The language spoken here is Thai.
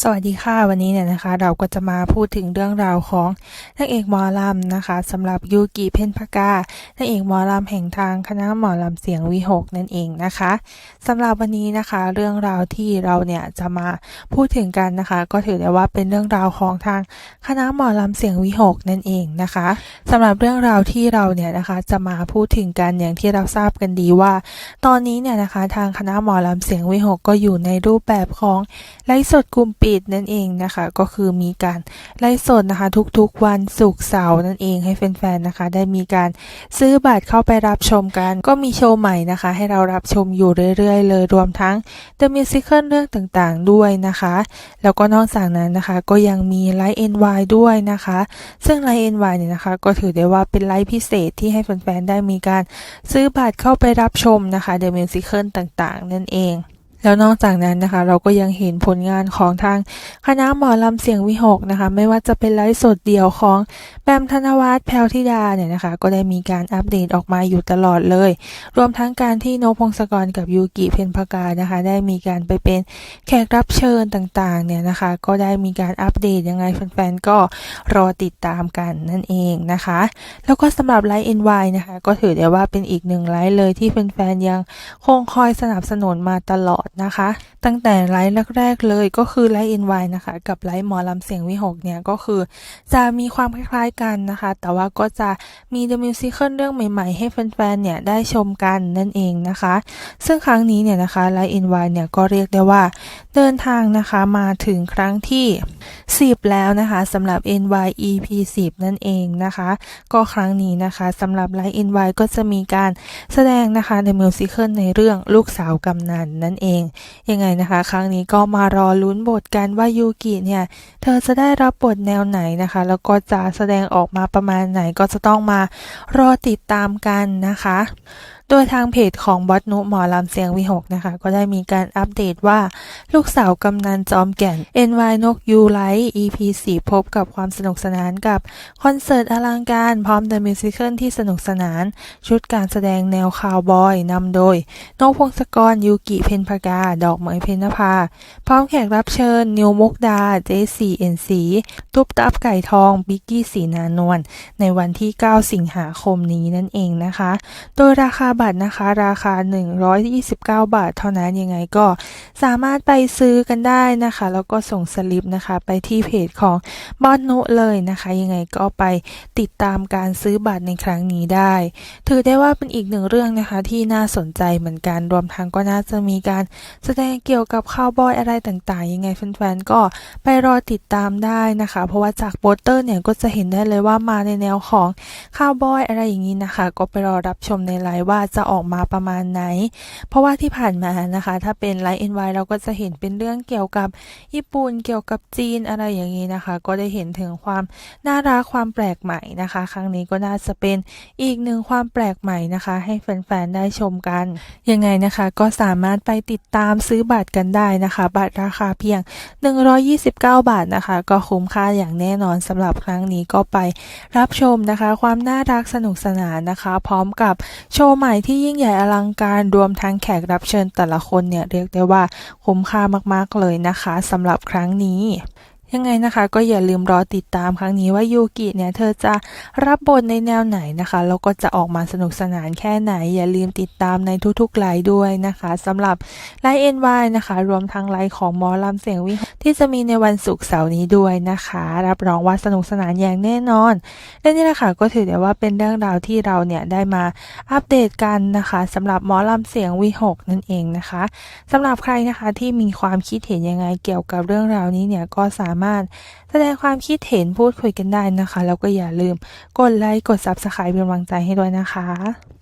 สวัสดีค่ะ วันนี้เนี่ยนะคะ เราก็จะมาพูดถึงเรื่องราวของนางเอกหมอลำนะคะสำหรับยูกิเพนพกานางเอกหมอลำแห่งทางคณะหมอลำเสียงวิหกนั่นเองนะคะสำหรับวันนี้นะคะ เรื่องราวที่เราเนี่ยจะมาพูดถึงกันนะคะ ก็ถือได้ว่าเป็นเรื่องราวของทางคณะหมอลำเสียงวิหกนั่นเองนะคะสำหรับเรื่องราวที่เราเนี่ยนะคะจะมาพูดถึงกันอย่างที่เราทราบกันดีว่า ตอนนี้เนี่ยนะคะทางคณะหมอลำเสียงวิหกก็อยู่ในรูปแบบของไลฟ์สดกลุ่มปิดนั่นเองนะคะ ก็คือมีการไลฟ์สดนะคะ ทุกๆวันศุกร์เสาร์นั่นเองให้แฟนๆนะคะ ได้มีการซื้อบัตรเข้าไปรับชมกัน ก็มีโชว์ใหม่นะคะ ให้เรารับชมอยู่เรื่อยๆ เลยรวมทั้ง The Musical เรื่องต่างๆ ด้วยนะคะ แล้วก็นอกจากนั้นนะคะ ก็ยังมีไลฟ์ NY ด้วยนะคะ ซึ่งไลฟ์ NY เนี่ยนะคะ ก็ถือได้ว่าเป็นไลฟ์พิเศษที่ให้แฟนๆได้มีการซื้อบัตรเข้าไปรับชมนะคะ The Musical ต่างๆ นั่นเอง แล้วนอกจากนั้นนะคะ เราก็ยังเห็นผลงานของทางคณะหมอลำเสียงวิหกนะคะ ไม่ว่าจะเป็นไลฟ์สดเดี่ยวของแบมธนวัฒน์แพรวธิดาเนี่ยนะคะ ก็ได้มีการอัปเดตออกมาอยู่ตลอดเลย รวมทั้งการที่โนพงศกรกับยูกิเพนพกานะคะ ได้มีการไปเป็นแขกรับเชิญต่างๆเนี่ยนะคะ ก็ได้มีการอัปเดตยังไงแฟนๆก็รอติดตามกันนั่นเองนะคะ แล้วก็สำหรับไลฟ์ NY นะคะก็ถือได้ว่าเป็นอีกหนึ่งไลฟ์เลยที่แฟนๆยังคงคอยสนับสนุนมาตลอดนะคะ ตั้งแต่ไลฟ์แรกๆเลยก็คือไลฟ์ NY นไวนะคะ กับไลฟ์หมอลำเสียงวิหกเนี่ยก็คือจะมีความคล้ายๆกันนะคะ แต่ว่าก็จะมี The Musical เรื่องใหม่ๆ ให้แฟนๆเนี่ยได้ชมกันนั่นเองนะคะ ซึ่งครั้งนี้เนี่ยนะคะไลฟ์ NY เนี่ยก็เรียกได้ว่าเดินทางนะคะมาถึงครั้งที่ 10 แล้วนะคะสำหรับ NY EP 10 นั่นเองนะคะ ก็ครั้งนี้นะคะสำหรับไลฟ์ NY ก็จะมีการแสดงนะคะในมิวสิคลในเรื่องลูกสาวกำนันนั่นเองง ยังไงนะคะ ครั้งนี้ก็มารอลุ้นบทกันว่ายูกิเนี่ย เธอจะได้รับบทแนวไหนนะคะ แล้วก็จะแสดงออกมาประมาณไหนก็จะต้องมารอติดตามกันนะคะ โดยทางเพจของบอสนุหมอลำเสียงวิหกนะคะ ก็ได้มีการอัปเดตว่าลูกสาวกำนันจอมแก่น NY นกยูไลท์ EP 4พบกับความสนุกสนานกับคอนเสิร์ตอลังการพร้อม The Musical ที่สนุกสนาน ชุดการแสดงแนวคาวบอยนำโดยนกพงศกรยูกิเพนพกา ดอกเหมยเพนนภา พร้อมแขกรับเชิญ นิวมุกดา เจสีเอ็นสีตุ๊บตับไก่ทอง บิกกี้สีนานวลในวันที่ 9 สิงหาคมนี้นั่นเองนะคะ โดยราคาบัตรนะคะ ราคา 129 บาท เท่านั้นยังไงก็สามารถไปซื้อกันได้นะคะ แล้วก็ส่งสลิปนะคะ ไปที่เพจของบอสนุเลยนะคะ ยังไงก็ไปติดตามการซื้อบัตรในครั้งนี้ได้ ถือได้ว่าเป็นอีกหนึ่งเรื่องนะคะ ที่น่าสนใจเหมือนกันรวมทั้งก็น่าจะมีการแสดงเกี่ยวกับคาวบอยอะไรต่างๆ ยังไงแฟนๆก็ไปรอติดตามได้นะคะ เพราะว่าจากโปสเตอร์เนี่ยก็จะเห็นได้เลยว่ามาในแนวของคาวบอยอะไรอย่างนี้นะคะ ก็ไปรอรับชมในไลฟ์ว่าจะออกมาประมาณไหน เพราะว่าที่ผ่านมานะคะ ถ้าเป็นไลฟ์ NY เราก็จะเห็นเป็นเรื่องเกี่ยวกับญี่ปุ่นเกี่ยวกับจีนอะไรอย่างนี้นะคะ ก็ได้เห็นถึงความน่ารักความแปลกใหม่นะคะ ครั้งนี้ก็น่าจะเป็นอีกหนึ่งความแปลกใหม่นะคะ ให้แฟนๆได้ชมกัน ยังไงนะคะก็สามารถไปติดตามซื้อบัตรกันได้นะคะ บัตรราคาเพียง 129 บาทนะคะ ก็คุ้มค่าอย่างแน่นอนสำหรับครั้งนี้ก็ไปรับชมนะคะ ความน่ารักสนุกสนานนะคะ พร้อมกับโชว์ใหม่ที่ยิ่งใหญ่อลังการรวมทั้งแขกรับเชิญแต่ละคนเนี่ยเรียกได้ว่าคุ้มค่ามากๆเลยนะคะสำหรับครั้งนี้ ยังไงนะคะก็อย่าลืมรอติดตามครั้งนี้ว่ายูกิเนี่ยเธอจะรับบทในแนวไหนนะคะแล้วก็จะออกมาสนุกสนานแค่ไหน อย่าลืมติดตามในทุกๆไลฟ์ด้วยนะคะสำหรับไลฟ์ NY นะคะ รวมทั้งไลฟ์ของหมอลำเสียงวิหกที่จะมีในวันศุกร์เสาร์นี้ด้วยนะคะ รับรองว่าสนุกสนานอย่างแน่นอน และนี่แหละค่ะก็ถือได้ว่าเป็นเรื่องราวที่เราเนี่ยได้มาอัปเดตกันนะคะสำหรับหมอลำเสียงวิหกนั่นเองนะคะสำหรับใครนะคะที่มีความคิดเห็นยังไงเกี่ยวกับเรื่องราวนี้เนี่ยก็สามารถแสดงความคิดเห็นพูดคุยกันได้นะคะ แล้วก็อย่าลืมกดไลค์กด Subscribe เป็นกำลังใจให้ด้วยนะคะ